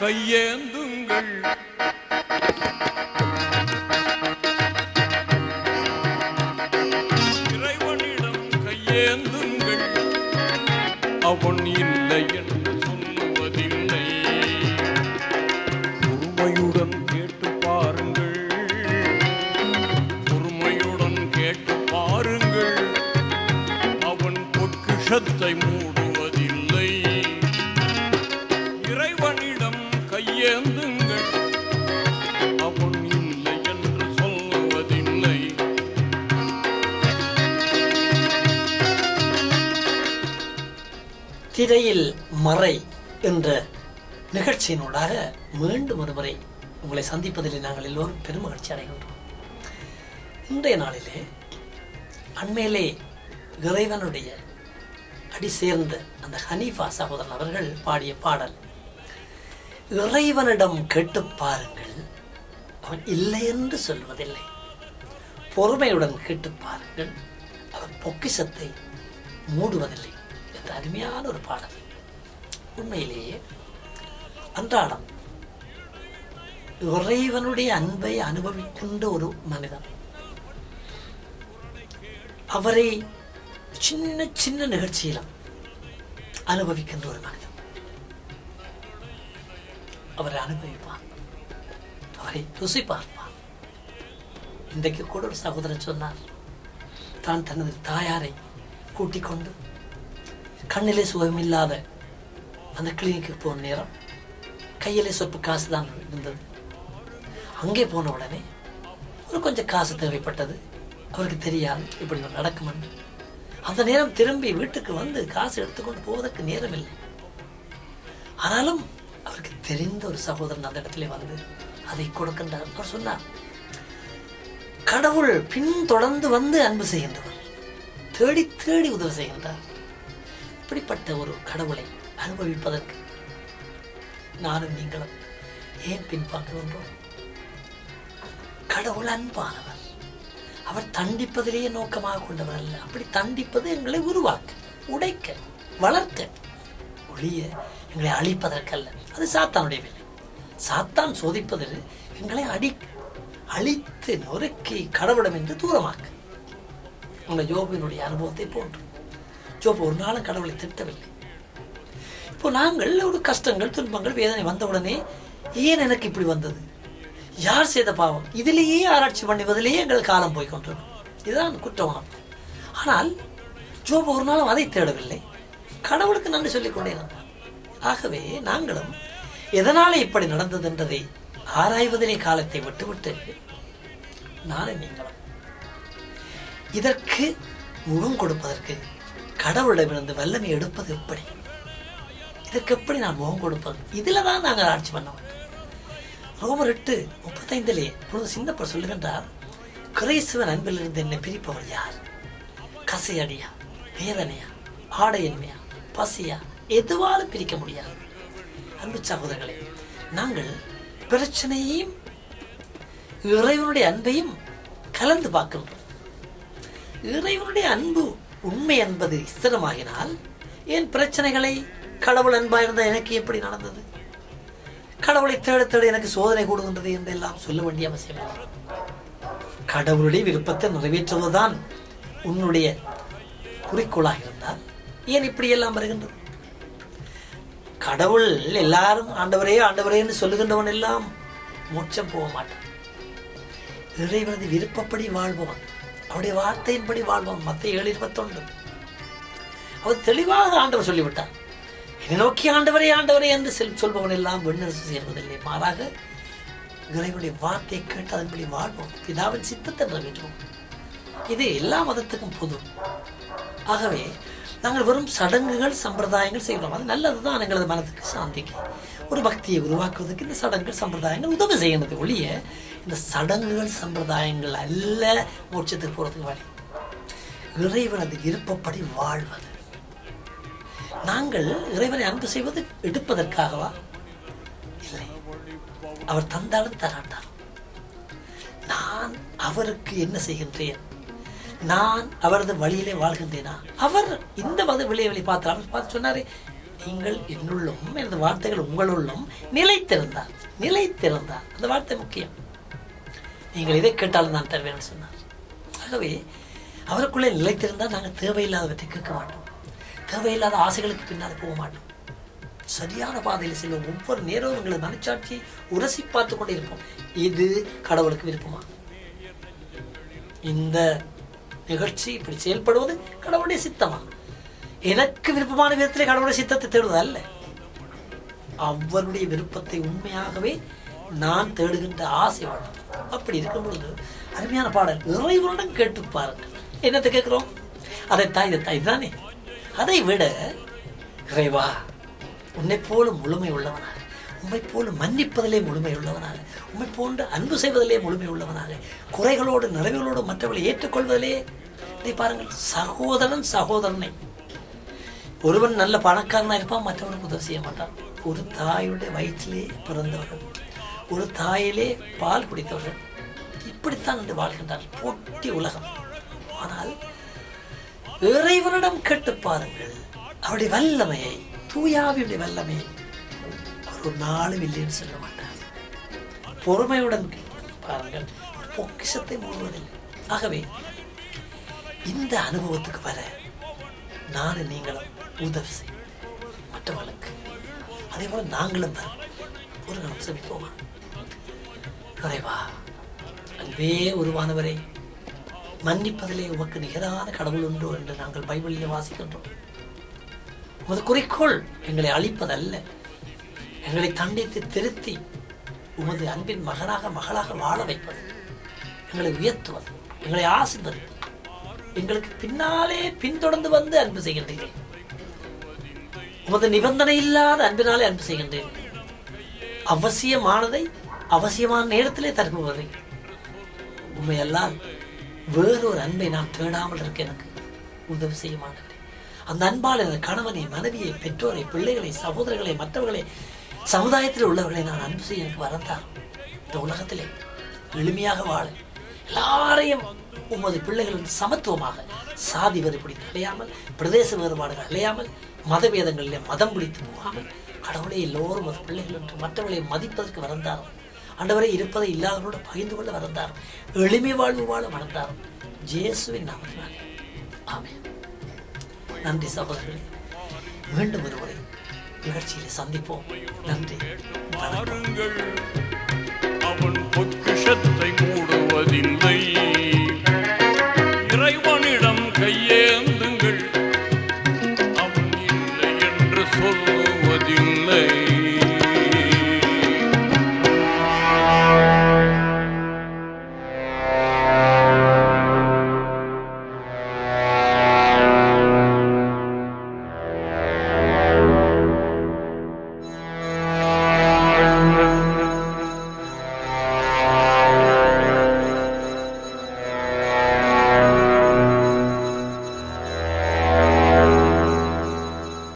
கையேந்துங்கள். இறைவனிடம் கையேந்துங்கள். அவன் இல்லை என்று சொல்லுவதில்லை பொறுமையுடன் கேட்டு பாருங்கள். பொறுமையுடன் கேட்டு பாருங்கள். அவன் பொக்கிஷத்தை மூடுவதில்லை. திரையில் மறை என்ற நிகழ்ச்சியினூடாக மீண்டும் ஒருமுறை உங்களை சந்திப்பதில் நாங்கள் எல்லோரும் பெருமகிழ்ச்சி அடைகின்றோம். இன்றைய நாளிலே அண்மையிலே இறைவனுடைய அடி சேர்ந்த அந்த ஹனீஃபா சகோதரன் அவர்கள் பாடிய பாடல் இறைவனிடம் கேட்டு பாருங்கள் அவன் இல்லை என்று சொல்வதில்லை. பொறுமையுடன் கேட்டு பாருங்கள் அவன் பொக்கிஷத்தை மூடுவதில்லை. என்ற அருமையான ஒரு பாடல் உண்மையிலேயே அன்றாடம் இறைவனுடைய அன்பை அனுபவிக்கின்ற ஒரு மனிதன் அவரை சின்ன சின்ன நிகழ்ச்சியிலும் அனுபவிக்கின்ற ஒரு மனிதன் அவரை அனுபவிப்பான் அவரை ருசி பார்ப்பான் இன்றைக்கு கூட ஒரு சகோதரன் சொன்னார் தான் தனது தாயாரை கூட்டிக் கொண்டு கண்ணிலே சுகமில்லாத அந்த கிளினிக்கு போன நேரம் கையிலே சொற்ப காசு தான் இருந்தது. அங்கே போன உடனே ஒரு கொஞ்சம் காசு தேவைப்பட்டது. அவருக்கு தெரியாது இப்படி ஒரு நடக்குமென்று அந்த நேரம் திரும்பி வீட்டுக்கு வந்து காசு எடுத்துக்கொண்டு போவதற்கு நேரம் இல்லை ஆனாலும் அவருக்கு தெரிந்த ஒரு சகோதரன் அந்த இடத்துல வந்து அதை கொடுக்கின்றார். அவர் சொன்னார் கடவுள் பின் தொடர்ந்து வந்து அன்பு செய்கின்றவர். தேடி தேடி உதவி செய்கின்றார். இப்படிப்பட்ட ஒரு கடவுளை அனுபவிப்பதற்கு நானும் நீங்களும் ஏன் பின்பாக்குகின்றோம் கடவுள் அன்பானவர். அவர் தண்டிப்பதிலேயே நோக்கமாக கொண்டவர் அல்ல. அப்படி தண்டிப்பது எங்களை உருவாக்க உடைக்க வளர்க்க ஒளிய எங்களை அழிப்பதற்கல்ல அது சாத்தானுடைய வேலை. சாத்தான் சோதிப்பதில் எங்களை அடி அழித்து நொறுக்கி கடவுளம் என்று தூரமாக்க. உங்கள் யோபினுடைய அனுபவத்தை போன்று. ஜோப் ஒரு நாளும் கடவுளை திட்டவில்லை இப்போ நாங்கள் ஒரு கஷ்டங்கள் துன்பங்கள் வேதனை வந்தவுடனே ஏன் எனக்கு இப்படி வந்தது? யார் செய்த பாவம்? இதிலேயே ஆராய்ச்சி பண்ணுவதிலேயே எங்கள் காலம் போய் கொண்டிருக்கும். இதுதான் குற்ற ஆனால் ஜோப் ஒரு நாளும் அதை தேடவில்லை. கடவுளுக்கு நன்றி சொல்லிக் கொண்டே ஆகவே நாங்களும் எதனால் இப்படி நடந்தது என்றதை ஆராய்வதிலே காலத்தை விட்டுவிட்டு நாளை நீங்களும் இதற்கு முகம் கொடுப்பதற்கு கடவுளிடமிருந்து வல்லமை எடுப்பது எப்படி? இதற்கு எப்படி நான் முகம் கொடுப்பது? இதில் தான் நாங்கள் ஆட்சி பண்ண வேண்டும். ரோமர் எட்டு முப்பத்தைந்திலே பொழுது சின்னப்பர் சொல்லுகின்றார் கிரைஸ்தவன் அன்பிலிருந்து என்னை பிரிப்பவர் யார்? கசையடியா வேதனையா ஆடையின்மையா பசியா? எதுவாலும் பிரிக்க முடியாது. அன்பு சகோதரர்களே நாங்கள் பிரச்சனையையும் இறைவனுடைய அன்பையும் கலந்து பார்க்கணும் இறைவனுடைய அன்பு உண்மை என்பது ஸ்திரமாகினால் ஏன் பிரச்சனைகளை கடவுள் அன்பா இருந்த எனக்கு எப்படி நடந்தது? கடவுளை தேட தேட எனக்கு சோதனை கொடுக்கின்றது என்றெல்லாம் சொல்ல வேண்டிய அவசியம் கடவுளுடைய விருப்பத்தை நிறைவேற்றுவதுதான் உன்னுடைய குறிக்கோளாக இருந்தால் ஏன் இப்படி எல்லாம் வருகின்றது? கடவுள் எல்லாரும் ஆண்டவரே ஆண்டவரே என்று சொல்லுகின்றவன் எல்லாம் மோட்சம் போக மாட்டான். இறைவனது விருப்பப்படி வாழ்பவன். அவருடைய வார்த்தையின்படி வாழ்வோம். மத்திய ஏழு இருபத்தொன்று. அவர் தெளிவாக ஆண்டவர் சொல்லிவிட்டார். என்னை நோக்கி ஆண்டவரே ஆண்டவரே என்று செல் சொல்பவன் எல்லாம் விண்ணரசு சேர்வதில்லை. மாறாக இறைவனுடைய வார்த்தையை கேட்டு அதன்படி வாழ்வோம். பிதாவின் சித்தத்தை நிறைவேற்றுவோம். இது எல்லா மதத்துக்கும் பொது. ஆகவே நாங்கள் வெறும் சடங்குகள் சம்பிரதாயங்கள் செய்கிறோம். அது நல்லதுதான் எங்களது மனதுக்கு சாந்திக்கு. ஒரு பக்தியை உருவாக்குவதற்கு இந்த சடங்குகள் சம்பிரதாயங்கள் உதவி செய்யறது ஒழிய இந்த சடங்குகள் சம்பிரதாயங்கள் அல்ல மோட்சத்துக்கு போகிறதுக்கு வழி. இறைவனது விருப்பப்படி வாழ்வது. நாங்கள் இறைவனை அன்பு செய்வது எடுப்பதற்காகவா? இல்லை. அவர் தந்தாலும் தராட்டார் நான் அவருக்கு என்ன செய்கின்றேன்? நான் அவரது வழியிலே வாழ்கின்றேனா? அவர் இந்த மத விளைய பார்த்தார். அவர் பார்த்து சொன்னாரே நீங்கள் என்னுள்ளும் எனது வார்த்தைகள் உங்களுள்ளும் நிலைத்திருந்தார் நிலைத்திருந்தார். அந்த வார்த்தை முக்கியம். நீங்கள் எதை கேட்டாலும் நான் தருவேன் சொன்னார். ஆகவே அவருக்குள்ளே நிலைத்திருந்தால் நாங்கள் தேவையில்லாதவற்றை கேட்க மாட்டோம். தேவையில்லாத ஆசைகளுக்கு பின்னால் போக மாட்டோம். சரியான பாதையில் செல்லும் ஒவ்வொரு நேரம் எங்களை மனச்சாட்சியை உரசி பார்த்து கொண்டே இருப்போம். இது கடவுளுக்கு விருப்பமா? இந்த நிகழ்ச்சி இப்படி செயல்படுவது கடவுளுடைய சித்தமா? எனக்கு விருப்பமான விதத்திலே கடவுளுடைய சித்தத்தை தேடுவது அல்ல. அவருடைய விருப்பத்தை உண்மையாகவே நான் தேடுகின்ற ஆசை வாழும் அப்படி இருக்கும் பொழுது அருமையான பாடல் இறைவனுடன் கேட்டு பாருங்கள். என்னத்தை கேட்கிறோம்? அதைத்தான் இதைத்தான் இதுதானே? அதை விட இறைவா உன்னை போல முழுமை உள்ளவனாக உண்மை போல மன்னிப்பதிலே முழுமை உள்ளவனாக உண்மை போன்று அன்பு செய்வதிலே முழுமை உள்ளவனாக குறைகளோடு நிறைவுகளோடு மற்றவர்களை ஏற்றுக்கொள்வதிலே இதை பாருங்கள். சகோதரன் சகோதரனை. ஒருவன் நல்ல பணக்காரனா இருப்பான் மற்றவனுக்கு உதவி செய்ய மாட்டான். ஒரு தாயுடைய வயிற்றிலே பிறந்தவர்கள் ஒரு தாயிலே பால் குடித்தவர்கள் இப்படித்தான் இன்று வாழ்கின்றார் போட்டி உலகம். ஆனால் இறைவனிடம் கேட்டு பாருங்கள். அவருடைய வல்லமையை தூயாவியுடைய வல்லமையை ஒரு நாளும் இல்லைன்னு சொல்ல மாட்டார். பொறுமையுடன் பாருங்கள். பொக்கிஷத்தை மூடுவதில்லை. ஆகவே இந்த அனுபவத்துக்கு வர நானும் நீங்களும் உதவி செய்யும் மற்றவர்களுக்கு. அதே போல நாங்களும் வர ஒரு நாள் சமிப்போமா குறைவா அன்பே உருவானவரை மன்னிப்பதிலே உமக்கு நிகரான கடவுள் உண்டோ என்று நாங்கள் பைபிளில் வாசிக்கின்றோம். உமது குறிக்கோள் எங்களை அழிப்பதல்ல. எங்களை தண்டித்து திருத்தி உமது அன்பின் மகனாக மகளாக வாழ வைப்பது. எங்களை உயர்த்துவது. எங்களை ஆசிர்வதிப்பது. எங்களுக்கு பின்னாலே பின்தொடர்ந்து வந்து அன்பு செய்கின்றீர்கள் உமது நிபந்தனை இல்லாத அன்பினாலே அன்பு செய்கின்றீர்கள் அவசியமானதை அவசியமான நேரத்திலே தருபவரை. உண்மையெல்லாம் வேறொரு அன்பை நான் தேடாமல் இருக்க எனக்கு உதவி செய்ய மாட்டேன். அந்த அன்பால் எனது கணவனை மனைவியை பெற்றோரை பிள்ளைகளை சகோதரர்களை மற்றவர்களை சமுதாயத்தில் உள்ளவர்களை நான் அன்பு செய்ய எனக்கு வரந்தார் இந்த உலகத்திலே எளிமையாக வாழ எல்லாரையும் உமது பிள்ளைகளின் சமத்துவமாக சாதி வேறு பிடித்து அலையாமல் பிரதேச வேறுபாடுகள் அலையாமல் மதபேதங்களிலே மதம் பிடித்து போகாமல் கடவுளை எல்லோரும் உமது பிள்ளைகள் என்று மற்றவர்களை மதிப்பதற்கு வரந்தாரும் ஆண்டவரை இருப்பதை இல்லாதவரோடு பகிர்ந்து கொள்ள வரந்தாரும் எளிமை வாழ்வு வாழ மறந்தாரும் ஜேசுவின் நாமத்தினாலே. ஆமே நன்றி சகோதரர்களே. மீண்டும் ஒருமுறை நிகழ்ச்சியில் சந்திப்போம். நன்றி. அவன் போவதில்லை